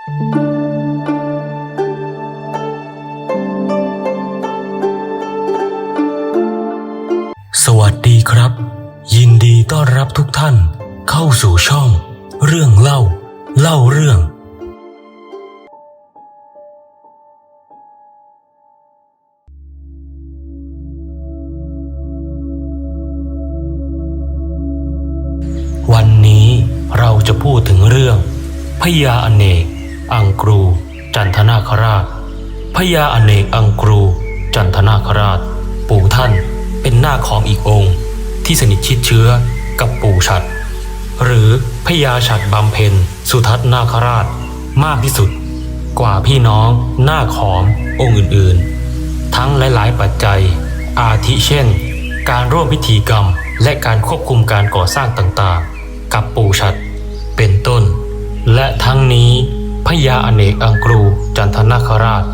สวัสดีครับ ยินดีต้อนรับทุกท่านเข้าสู่ช่อง เรื่องเล่า เล่าเรื่อง วันนี้เราจะพูดถึงเรื่องพญาอเนก อังกรู จันทนาคราชพญาอเนกอังกรู จันทนาคราช ปู่ท่านเป็นหน้าของอีกองค์ ที่สนิทชิดเชื้อกับปู่ฉัด หรือพญาฉัดบำเพ็ญสุทัศน์นาคราชมากที่สุด กว่าพี่น้องหน้าขอมองค์อื่นๆ ทั้งหลายๆปัจจัย อาทิเช่น การร่วมพิธีกรรมและการควบคุมการก่อสร้างต่างๆ กับปู่ฉัดเป็นต้น และทั้งนี้ พญาอเนกอังกรูจันทนาคราช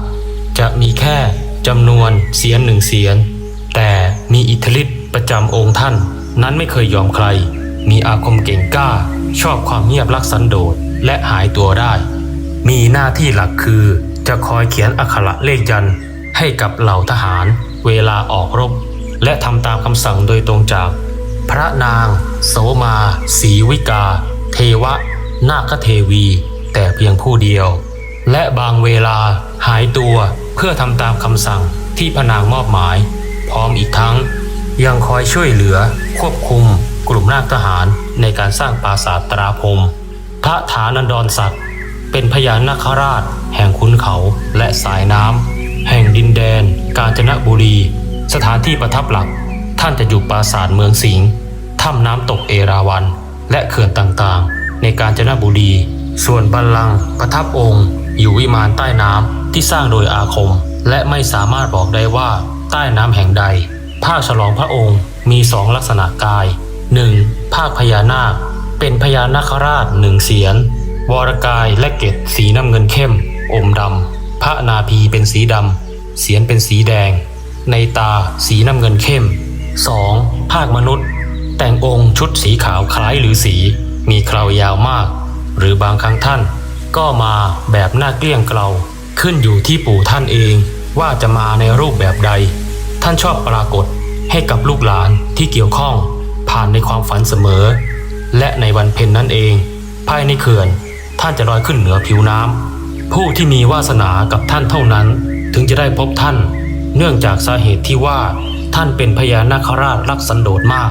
จะมีแค่จำนวนเสียนหนึ่งเสียน แต่มีอิทธิฤทธิ์ประจำองค์ท่าน นั้นไม่เคยยอมใคร มีอาคมเก่งกล้า ชอบความเงียบรักสันโดษและหายตัวได้ มีหน้าที่หลักคือจะคอยเขียนอักขระเลขยันให้กับเหล่าทหาร เวลาออกรบ และทำตามคำสั่งโดยตรงจาก พระนาง โสมาศีวิกา เทวะ นาคเทวี แต่เพียงผู้เดียว และบางเวลาหายตัวเพื่อทำตามคำสั่งที่พนางมอบหมาย พร้อมอีกทั้ง ยังคอยช่วยเหลือ ควบคุม กลุ่มนาคทหารในการสร้างปราสาทตราพมพระฐานันดรศักดิ์เป็นพญานาคราช แห่งขุนเขาและสายน้ำแห่งดินแดน กาญจนบุรี สถานที่ประทับหลัก ท่านจะอยู่ปราสาทเมืองสิงห์ถ้ำน้ำตกเอราวัณและเขื่อนต่างๆ ในกาญจนบุรี ส่วนบัลลังก์ประทับองค์ อยู่วิมานใต้น้ำที่สร้างโดยอาคม และไม่สามารถบอกได้ว่าใต้น้ำแห่งใด ภาคฉลองพระองค์มีสองลักษณะกาย 1. ภาคพญานาค เป็นพญานาคราชหนึ่งเสียน วรกายและเกศสีน้ำเงินเข้ม อมดำพระนาภีเป็นสีดำเสียนเป็นสีแดง ในตาสีน้ำเงินเข้ม 2. ภาคมนุษย์ แต่งองค์ชุดสีขาวคล้ายหรือสี มีเครายาวมาก หรือบางครั้งท่าน ก็มาแบบหน้าเกลี้ยงเกลาขึ้นอยู่ที่ปู่ท่านเองว่าจะมาในรูปแบบใด ท่านชอบปรากฏให้กับลูกหลานที่เกี่ยวข้องผ่านในความฝันเสมอ และในวันเพ็ญนั่นเอง ภายในเขื่อน ท่านจะลอยขึ้นเหนือผิวน้ำผู้ที่มีวาสนากับท่านเท่านั้น ถึงจะได้พบท่าน เนื่องจากสาเหตุที่ว่าท่านเป็นพญานาคราชรักสันโดษมาก